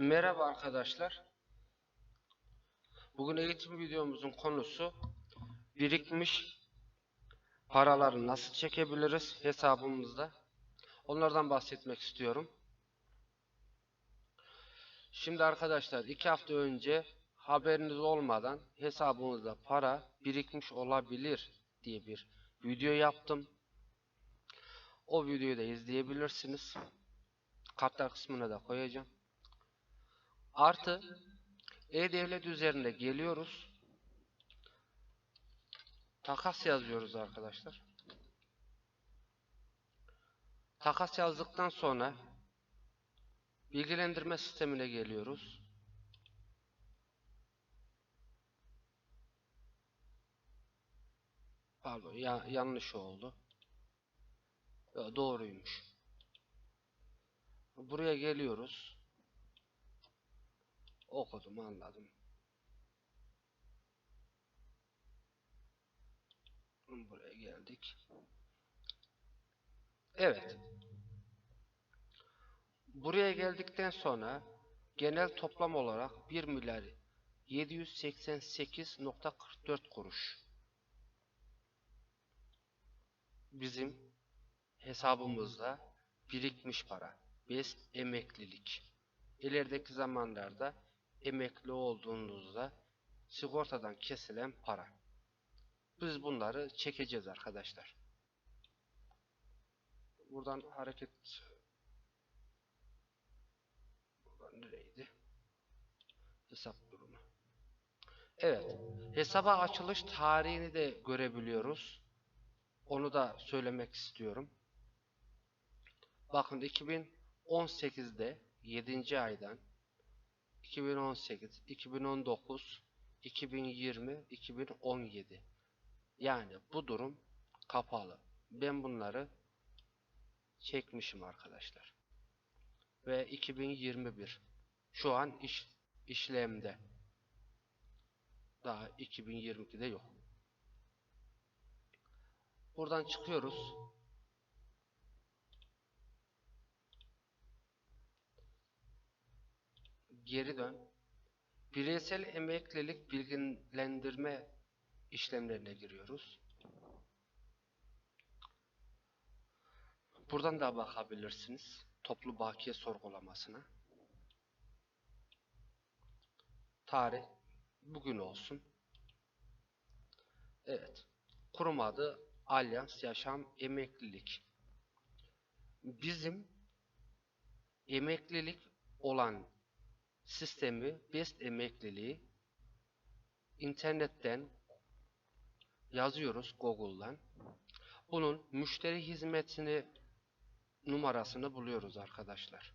Merhaba arkadaşlar. Bugün eğitim videomuzun konusu birikmiş paraları nasıl çekebiliriz hesabımızda. Onlardan bahsetmek istiyorum. Şimdi arkadaşlar iki hafta önce haberiniz olmadan hesabınızda para birikmiş olabilir diye bir video yaptım. O videoyu da izleyebilirsiniz. Kartlar kısmına da koyacağım. Artı e-devlet üzerinde geliyoruz. Takas yazıyoruz arkadaşlar. Takas yazdıktan sonra bilgilendirme sistemine geliyoruz. Pardon ya yanlış oldu. Yo, doğruymuş. Buraya geliyoruz. Okudum anladım. Buraya geldik. Evet. Buraya geldikten sonra genel toplam olarak 1 milyar 788.44 kuruş. Bizim hesabımızda birikmiş para. Biz emeklilik. İlerideki zamanlarda emekli olduğunuzda sigortadan kesilen para. Biz bunları çekeceğiz arkadaşlar. Buradan hareket Buradan nereydi? Hesap durumu. Evet. Hesaba açılış tarihini de görebiliyoruz. Onu da söylemek istiyorum. Bakın 2018'de 7. aydan 2018, 2019, 2020, 2017. Yani bu durum kapalı. Ben bunları çekmişim arkadaşlar. Ve 2021 şu an iş, işlemde. Daha 2022'de yok. Buradan çıkıyoruz. Geri dön. Bireysel emeklilik bilgilendirme işlemlerine giriyoruz. Buradan da bakabilirsiniz. Toplu bakiye sorgulamasına. Tarih bugün olsun. Evet. Kurum adı Alyans Yaşam Emeklilik. Bizim emeklilik olan sistemi Best Emekliliği internetten yazıyoruz Google'dan. Bunun müşteri hizmetini numarasını buluyoruz arkadaşlar.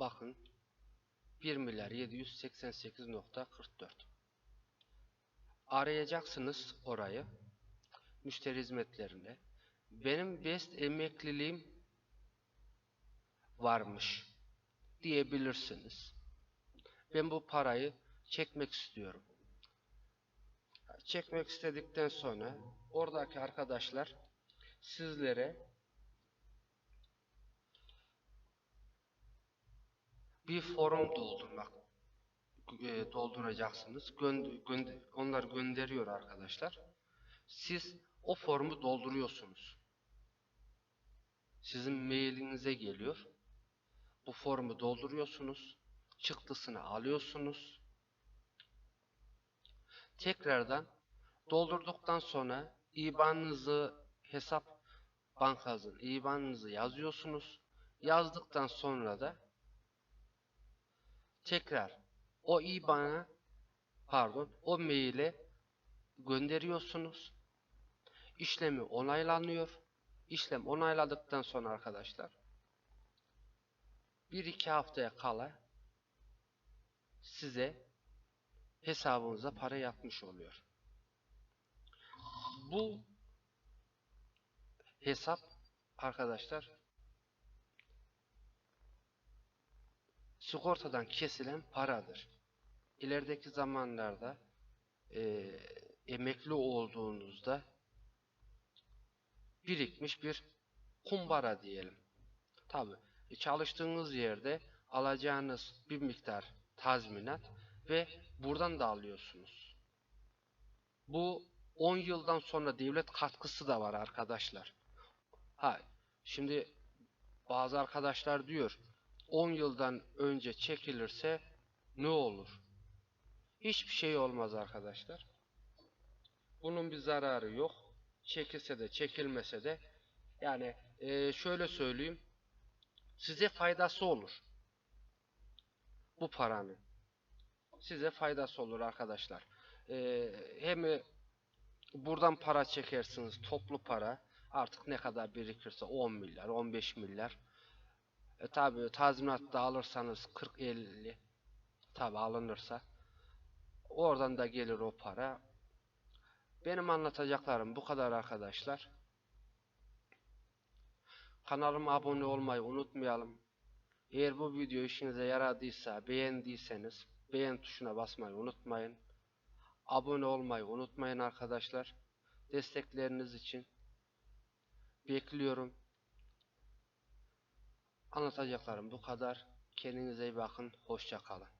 Bakın 1 milyar 788.44 arayacaksınız orayı müşteri hizmetlerinde benim best emekliliğim varmış diyebilirsiniz. Ben bu parayı çekmek istiyorum. Çekmek istedikten sonra oradaki arkadaşlar sizlere bir forum doldurmak e, dolduracaksınız. Gö gönder onlar gönderiyor arkadaşlar. Siz o formu dolduruyorsunuz. Sizin mailinize geliyor. Bu formu dolduruyorsunuz. Çıktısını alıyorsunuz. Tekrardan doldurduktan sonra IBAN'ınızı hesap bankanızın IBAN'ınızı yazıyorsunuz. Yazdıktan sonra da tekrar o IBAN'a pardon o maile gönderiyorsunuz. İşlemi onaylanıyor. İşlem onayladıktan sonra arkadaşlar 1-2 haftaya kala size hesabınıza para yatmış oluyor. Bu hesap arkadaşlar sigortadan kesilen paradır. İlerideki zamanlarda e, emekli olduğunuzda birikmiş bir kumbara diyelim. Tabi çalıştığınız yerde alacağınız bir miktar tazminat ve buradan da alıyorsunuz. Bu 10 yıldan sonra devlet katkısı da var arkadaşlar. Ha, şimdi bazı arkadaşlar diyor 10 yıldan önce çekilirse ne olur? Hiçbir şey olmaz arkadaşlar. Bunun bir zararı yok. Çekilse de çekilmese de yani eee, şöyle söyleyeyim size faydası olur. Bu paranın. Size faydası olur arkadaşlar. Eee, hem buradan para çekersiniz toplu para artık ne kadar birikirse 10 milyar 15 milyar e tabi tazminat da alırsanız 40-50 tabi alınırsa oradan da gelir o para benim anlatacaklarım bu kadar arkadaşlar kanalıma abone olmayı unutmayalım eğer bu video işinize yaradıysa beğendiyseniz beğen tuşuna basmayı unutmayın abone olmayı unutmayın arkadaşlar destekleriniz için bekliyorum Anlatacaklarım bu kadar. Kendinize iyi bakın. Hoşça kalın.